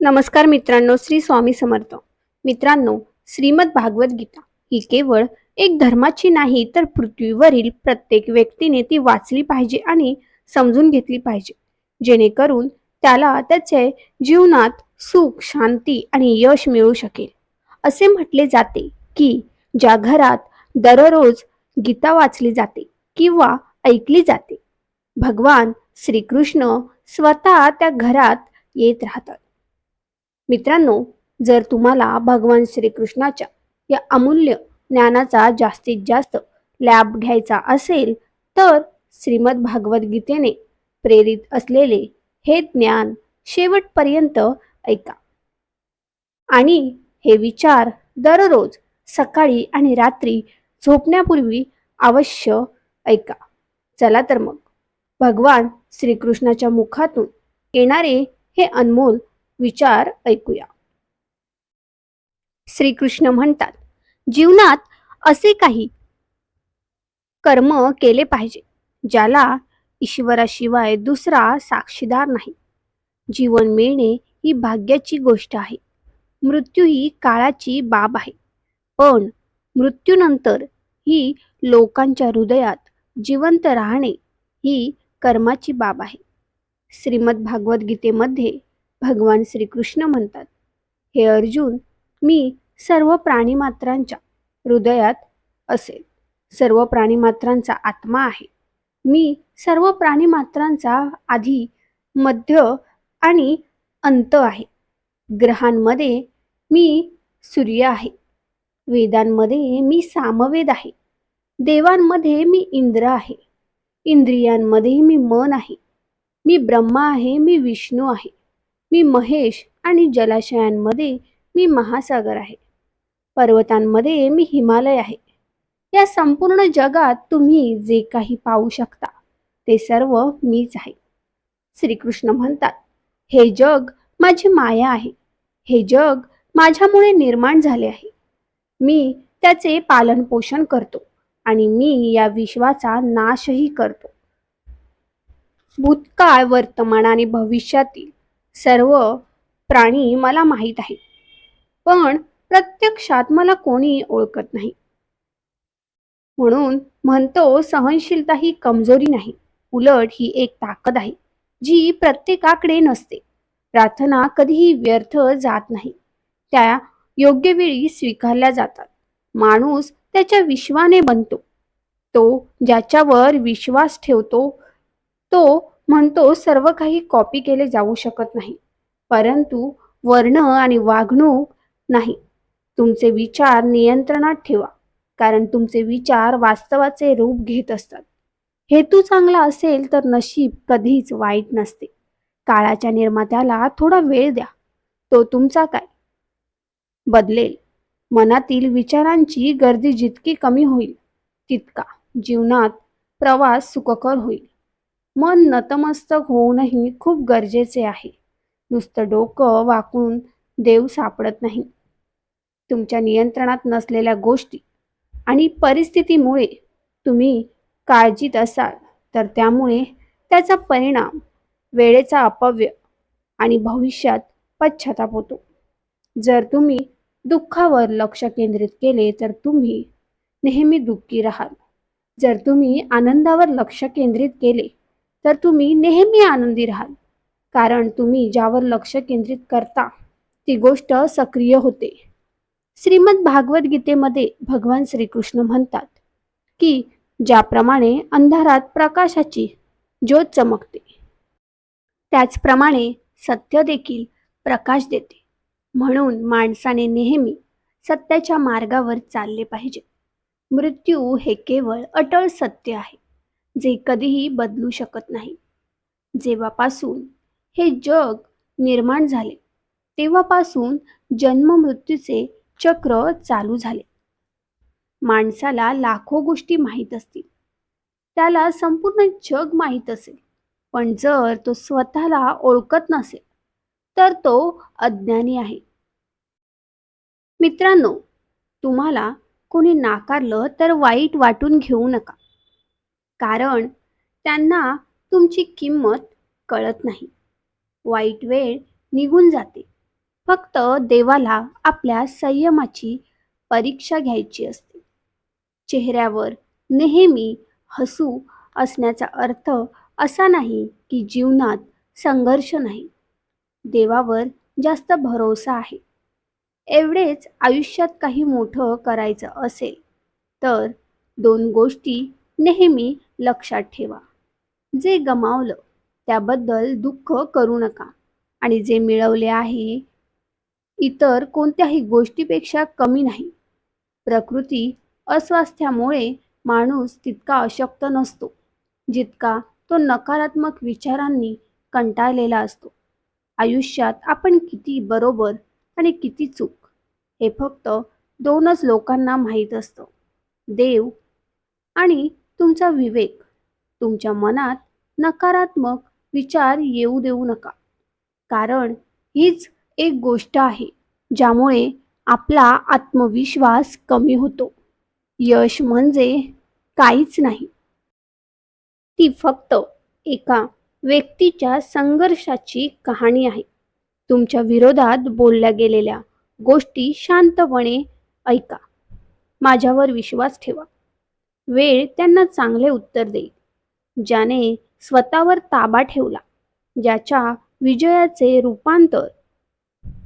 नमस्कार मित्रांनो श्री स्वामी समर्थ. मित्रांनो श्रीमद भागवत गीता ही केवळ एक धर्माची नाही तर पृथ्वीवरील प्रत्येक व्यक्तीने ती वाचली पाहिजे आणि समजून घेतली पाहिजे. जेणेकरून त्याला त्याचे जीवनात सुख शांती आणि यश मिळू शकेल. असे म्हटले जाते की ज्या घरात दररोज गीता वाचली जाते किंवा ऐकली जाते भगवान श्रीकृष्ण स्वतः त्या घरात येत राहतात. मित्रांनो जर तुम्हाला भगवान श्रीकृष्णाच्या या अमूल्य ज्ञानाचा जास्तीत जास्त लाभ घ्यायचा असेल तर श्रीमद भागवत गीतेने प्रेरित असलेले हे ज्ञान शेवटपर्यंत ऐका. आणि हे विचार दररोज सकाळी आणि रात्री झोपण्यापूर्वी अवश्य ऐका. चला तर मग भगवान श्रीकृष्णाच्या मुखातून येणारे हे अनमोल विचार ऐकूया. श्रीकृष्ण म्हणतात जीवनात असे काही कर्म केले पाहिजे ज्याला ईश्वराशिवाय दुसरा साक्षीदार नाही. जीवन मिळणे ही भाग्याची गोष्ट आहे. मृत्यू ही काळाची बाब आहे. पण मृत्यूनंतर ही लोकांच्या हृदयात जिवंत राहणे ही कर्माची बाब आहे. श्रीमद भागवत गीतेमध्ये भगवान श्रीकृष्ण म्हणतात हे अर्जुन मी सर्व प्राणीमात्रांच्या हृदयात असेल. सर्व प्राणीमात्रांचा आत्मा आहे. मी सर्व प्राणीमात्रांचा आधी मध्य आणि अंत आहे. ग्रहांमध्ये मी सूर्य आहे. वेदांमध्ये मी सामवेद आहे. देवांमध्ये मी इंद्र आहे. इंद्रियांमध्ये मी मन आहे. मी ब्रह्मा आहे मी विष्णू आहे. मी महेश आणि जलाशयांमध्ये मी महासागर आहे. पर्वतांमध्ये मी हिमालय आहे. या संपूर्ण जगात तुम्ही जे काही पाहू शकता ते सर्व मीच आहे. श्रीकृष्ण म्हणतात हे जग माझी माया आहे. हे जग माझ्यामुळे निर्माण झाले आहे. मी त्याचे पालन पोषण करतो आणि मी या विश्वाचा नाशही करतो. भूतकाळ वर्तमान आणि भविष्यातील सर्व प्राणी मला माहीत आहे. पण प्रत्यक्षात मला कोणी ओळखत नाही. म्हणून म्हणतो सहनशीलता ही कमजोरी नाही. उलट ही एक ताकद आहे जी प्रत्येकाकडे नसते. प्रार्थना कधीही व्यर्थ जात नाही. त्या योग्य वेळी स्वीकारल्या जातात. माणूस त्याच्या विश्वाने बनतो. तो ज्याच्यावर विश्वास ठेवतो तो म्हणतो सर्व काही कॉपी केले जाऊ शकत नाही. परंतु वर्ण आणि वागणूक नाही. तुमचे विचार नियंत्रणात ठेवा कारण तुमचे विचार वास्तवाचे रूप घेत असतात. हेतू चांगला असेल तर नशीब कधीच वाईट नसते. काळाच्या निर्मात्याला थोडा वेळ द्या. तो तुमचा काय? बदलेल. मनातील विचारांची गर्दी जितकी कमी होईल तितका जीवनात प्रवास सुखकर होईल. मन नतमस्तक होऊनही खूप गरजेचे आहे. नुसतं डोकं वाकून देव सापडत नाही. तुमच्या नियंत्रणात नसलेल्या गोष्टी आणि परिस्थितीमुळे तुम्ही काळजीत असाल तर त्यामुळे त्याचा परिणाम वेळेचा अपव्य आणि भविष्यात पश्चाताप होतो. जर तुम्ही दुःखावर लक्ष केंद्रित केले तर तुम्ही नेहमी दुःखी राहाल. जर तुम्ही आनंदावर लक्ष केंद्रित केले तर तुम्ही नेहमी आनंदी राहाल. कारण तुम्ही ज्यावर लक्ष केंद्रित करता ती गोष्ट सक्रिय होते. श्रीमद भागवत गीतेमध्ये भगवान श्रीकृष्ण म्हणतात की ज्याप्रमाणे अंधारात प्रकाशाची ज्योत चमकते त्याचप्रमाणे सत्य देखील प्रकाश देते. म्हणून माणसाने नेहमी सत्याच्या मार्गावर चालले पाहिजे. मृत्यू हे केवळ अटळ सत्य आहे. जे कधीही बदलू शकत नाही. जेव्हापासून हे जग निर्माण झाले तेव्हापासून जन्म मृत्यूचे चक्र चालू झाले. माणसाला लाखो गोष्टी माहीत असतील. त्याला संपूर्ण जग माहीत असेल. पण जर तो स्वतःला ओळखत नसेल तर तो अज्ञानी आहे. मित्रांनो तुम्हाला कोणी नाकारलं तर वाईट वाटून घेऊ नका. कारण त्यांना तुमची किंमत कळत नाही. वाईट वेळ निघून जाते. फक्त देवाला आपल्या संयमाची परीक्षा घ्यायची असते. चेहऱ्यावर नेहमी हसू असण्याचा अर्थ असा नाही की जीवनात संघर्ष नाही. देवावर जास्त भरोसा आहे. एवढेच आयुष्यात काही मोठं करायचं असेल तर दोन गोष्टी नेहमी लक्षात ठेवा. जे गमावलं त्याबद्दल दुःख करू नका. आणि जे मिळवले आहे इतर कोणत्याही गोष्टीपेक्षा कमी नाही. प्रकृती अस्वास्थ्यामुळे माणूस तितका अशक्त नसतो जितका तो नकारात्मक विचारांनी कंटाळलेला असतो. आयुष्यात आपण किती बरोबर आणि किती चूक हे फक्त दोनच लोकांना माहीत असतं. देव आणि तुमचा विवेक तुमच्या मनात नकारात्मक विचार येऊ देऊ नका. कारण हीच एक गोष्ट आहे ज्यामुळे आपला आत्मविश्वास कमी होतो. यश म्हणजे काहीच नाही. ती फक्त एका व्यक्तीच्या संघर्षाची कहाणी आहे. तुमच्या विरोधात बोलल्या गेलेल्या गोष्टी शांतपणे ऐका. माझ्यावर विश्वास ठेवा. वेळ त्यांना चांगले उत्तर देईल. ज्याने स्वतःवर ताबा ठेवला ज्याच्या विजयाचे रूपांतर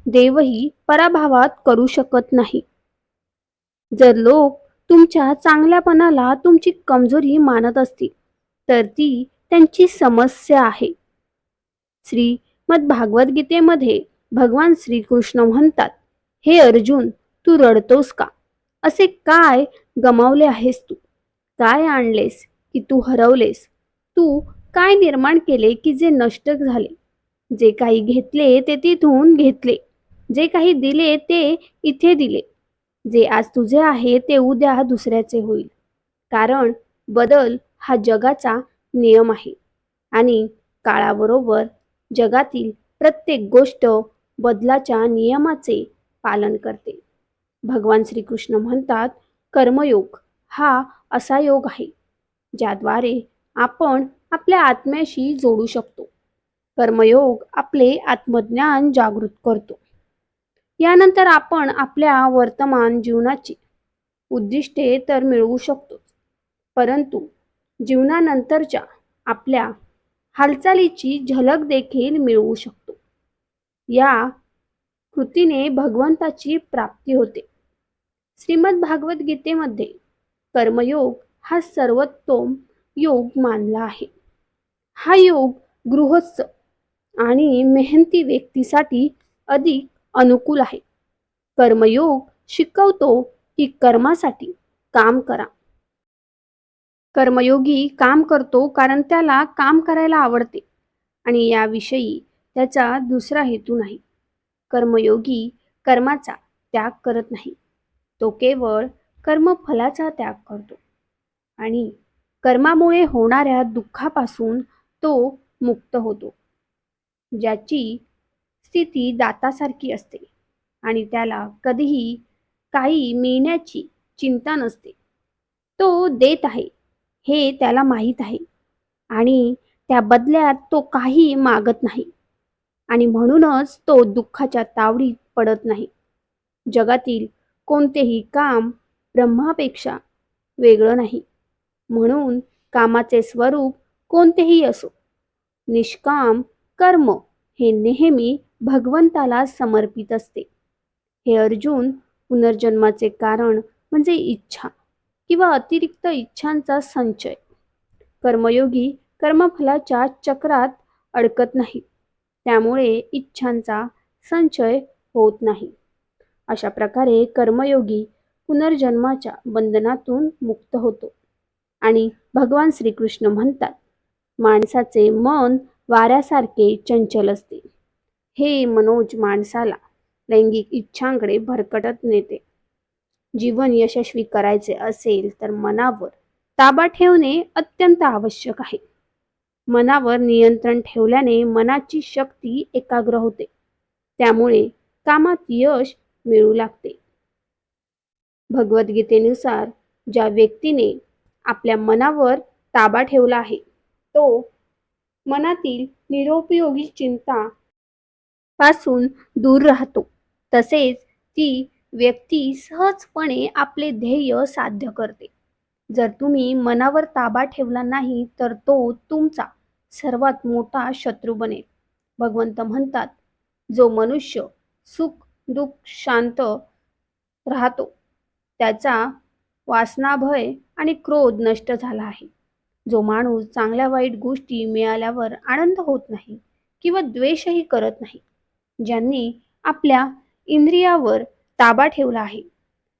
देवही पराभवात करू शकत नाही. जर लोक तुमच्या चांगल्यापणाला तुमची कमजोरी मानत असतील तर ती त्यांची समस्या आहे. श्रीमद भागवत गीतेमध्ये भगवान श्रीकृष्ण म्हणतात हे अर्जुन तू रडतोस का? असे काय गमावले आहेस तू? काय आणलेस की तू हरवलेस? तू काय निर्माण केले की जे नष्ट झाले? जे काही घेतले ते तिथून घेतले. जे काही दिले ते इथे दिले. जे आज तुझे आहे ते उद्या दुसऱ्याचे होईल. कारण बदल हा जगाचा नियम आहे. आणि काळाबरोबर जगातील प्रत्येक गोष्ट बदलाच्या नियमाचे पालन करते. भगवान श्रीकृष्ण म्हणतात कर्मयोग हा असा योग आहे ज्याद्वारे आपण आपल्या आत्म्याशी जोडू शकतो. कर्मयोग आपले आत्मज्ञान जागृत करतो. यानंतर आपण आपल्या वर्तमान जीवनाची उद्दिष्टे तर मिळवू शकतो परंतु जीवनानंतरच्या आपल्या हालचालीची झलक देखील मिळवू शकतो. या कृतीने भगवंताची प्राप्ती होते. श्रीमद भागवत गीतेमध्ये कर्मयोग हा सर्वोत्तम योग मानला आहे. हा योग गृहस्थ आणि मेहनती व्यक्तीसाठी अधिक अनुकूल आहे. कर्मयोग शिकवतो की कर्मासाठी काम करा. कर्मयोगी काम करतो कारण त्याला काम करायला आवडते आणि याविषयी त्याचा दुसरा हेतू नाही. कर्मयोगी कर्माचा त्याग करत नाही. तो केवळ कर्मफलाचा त्याग करतो. आणि कर्मामुळे होणाऱ्या दुःखापासून तो मुक्त होतो. ज्याची स्थिती दातासारखी असते आणि त्याला कधीही काही मिळण्याची चिंता नसते. तो देत आहे हे त्याला माहीत आहे आणि त्या बदल्यात तो काही मागत नाही. आणि म्हणूनच तो दुःखाच्या तावडीत पडत नाही. जगातील कोणतेही काम ब्रह्मापेक्षा वेगळं नाही. म्हणून कामाचे स्वरूप कोणतेही असो निष्काम कर्म हे नेहमी भगवंताला समर्पित असते. हे अर्जुन पुनर्जन्माचे कारण म्हणजे इच्छा किंवा अतिरिक्त इच्छांचा संचय. कर्मयोगी कर्मफलाच्या चक्रात अडकत नाही त्यामुळे इच्छांचा संचय होत नाही. अशा प्रकारे कर्मयोगी पुनर्जन्माच्या बंधनातून मुक्त होतो. आणि भगवान श्रीकृष्ण म्हणतात माणसाचे मन वाऱ्यासारखे चंचल असते. हे मनोज माणसाला लैंगिक इच्छांकडे भरकटत नेते. जीवन यशस्वी करायचे असेल तर मनावर ताबा ठेवणे अत्यंत आवश्यक आहे. मनावर नियंत्रण ठेवल्याने मनाची शक्ती एकाग्र होते. त्यामुळे कामात यश मिळू लागते. भगवद्गीतेनुसार ज्या व्यक्तीने आपल्या मनावर ताबा ठेवला आहे तो मनातील निरुपयोगी चिंता पासून दूर राहतो. तसेच ती व्यक्ती सहजपणे आपले ध्येय साध्य करते. जर तुम्ही मनावर ताबा ठेवला नाही तर तो तुमचा सर्वात मोठा शत्रू बनेल. भगवंत म्हणतात जो मनुष्य सुख दुःख शांत राहतो. त्याचा वासनाभय आणि क्रोध नष्ट झाला आहे. जो माणूस चांगल्या वाईट गोष्टी मिळाल्यावर आनंद होत नाही किंवा द्वेषही करत नाही ज्यांनी आपल्या इंद्रियावर ताबा ठेवला आहे.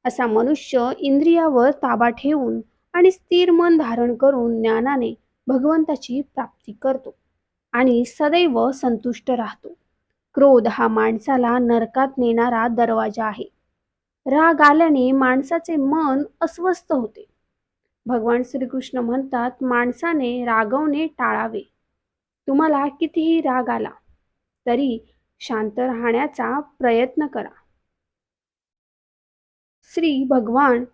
असा मनुष्य इंद्रियावर ताबा ठेवून आणि स्थिर मन धारण करून ज्ञानाने भगवंताची प्राप्ती करतो आणि सदैव संतुष्ट राहतो. क्रोध हा माणसाला नरकात नेणारा दरवाजा आहे. राग आल्याने माणसाचे मन अस्वस्थ होते. भगवान श्रीकृष्ण म्हणतात माणसाने रागवणे टाळावे. तुम्हाला कितीही राग आला तरी शांत राहण्याचा प्रयत्न करा. श्री भगवान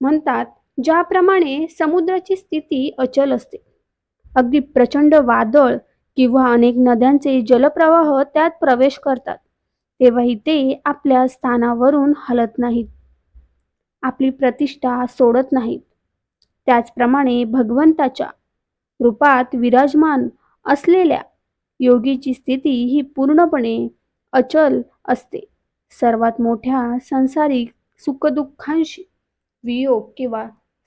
म्हणतात ज्याप्रमाणे समुद्राची स्थिती अचल असते अगदी प्रचंड वादळ किंवा अनेक नद्यांचे जलप्रवाह त्यात प्रवेश करतात. तेव्हाही ते आपल्या स्थानावरून हलत नाहीत. आपली प्रतिष्ठा सोडत नाहीत. त्याचप्रमाणे भगवंताच्या रूपात विराजमान असलेल्या योगीची स्थिती ही पूर्णपणे अचल असते. सर्वात मोठ्या संसारिक सुखदुःखांशी वियोग किंवा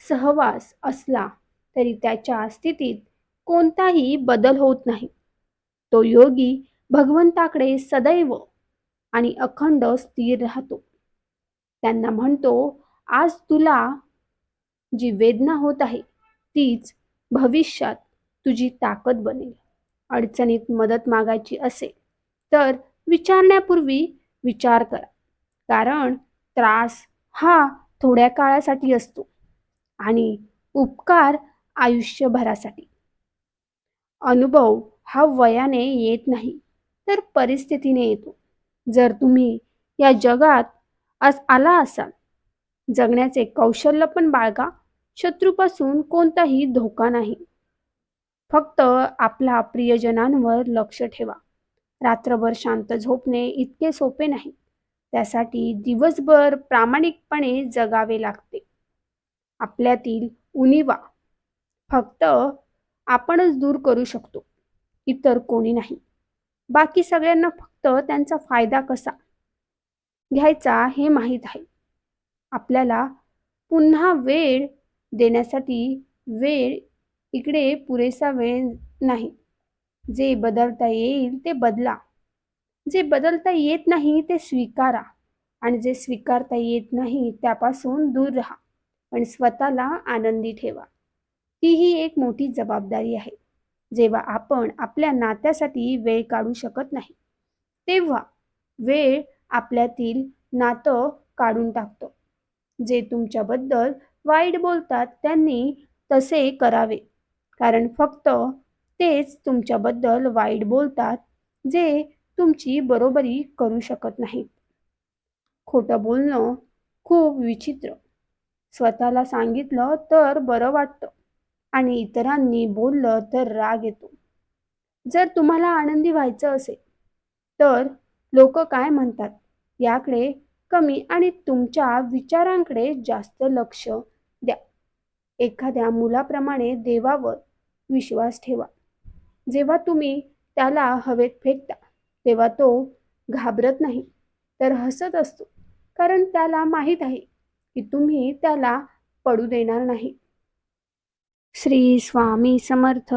सहवास असला तरी त्याच्या स्थितीत कोणताही बदल होत नाही. तो योगी भगवंताकडे सदैव आणि अखंड स्थिर राहतो. त्यांना म्हणतो आज तुला जी वेदना होत आहे तीच भविष्यात तुझी ताकद बनेल. अडचणीत मदत मागायची असेल तर विचारण्यापूर्वी विचार करा. कारण त्रास हा थोड्या काळासाठी असतो आणि उपकार आयुष्यभरासाठी. अनुभव हा वयाने येत नाही तर परिस्थितीने येतो. जर तुम्ही या जगात आज आला असाल. जगण्याचे कौशल्य पण बाळगा. शत्रूपासून कोणताही धोका नाही. फक्त आपल्या प्रियजनांवर लक्ष ठेवा. रात्रभर शांत झोपणे इतके सोपे नाही. त्यासाठी दिवसभर प्रामाणिकपणे जगावे लागते. आपल्यातील उणीवा फक्त आपणच दूर करू शकतो. इतर कोणी नाही. बाकी सगळ्यांना फक्त त्यांचा फायदा कसा घ्यायचा हे माहीत आहे. आपल्याला पुन्हा वेळ देण्यासाठी वेळ इकडे पुरेसा वेळ नाही. जे बदलता येईल ते बदला. जे बदलता येत नाही ते स्वीकारा आणि जे स्वीकारता येत नाही त्यापासून दूर राहा. पण स्वतःला आनंदी ठेवा. ती ही एक मोठी जबाबदारी आहे. जेव्हा आपण आपल्या नात्यासाठी वेळ काढू शकत नाही तेव्हा वेळ आपल्यातील नातं काढून टाकतो. जे तुमच्याबद्दल वाईट बोलतात त्यांनी तसे करावे. कारण फक्त तेच तुमच्याबद्दल वाईट बोलतात जे तुमची बरोबरी करू शकत नाहीत. खोटं बोलणं खूप विचित्र. स्वतःला सांगितलं तर बरं वाटतं आणि इतरांनी बोललं तर राग येतो. जर तुम्हाला आनंदी व्हायचं असेल तर लोक काय म्हणतात? याकडे कमी आणि तुमच्या विचारांकडे जास्त लक्ष द्या. एखाद्या मुलाप्रमाणे देवावर विश्वास ठेवा. जेव्हा तुम्ही त्याला हवेत फेकता तेव्हा तो घाबरत नाही तर हसत असतो. कारण त्याला माहीत आहे की तुम्ही त्याला पडू देणार नाही. श्री स्वामी समर्थ.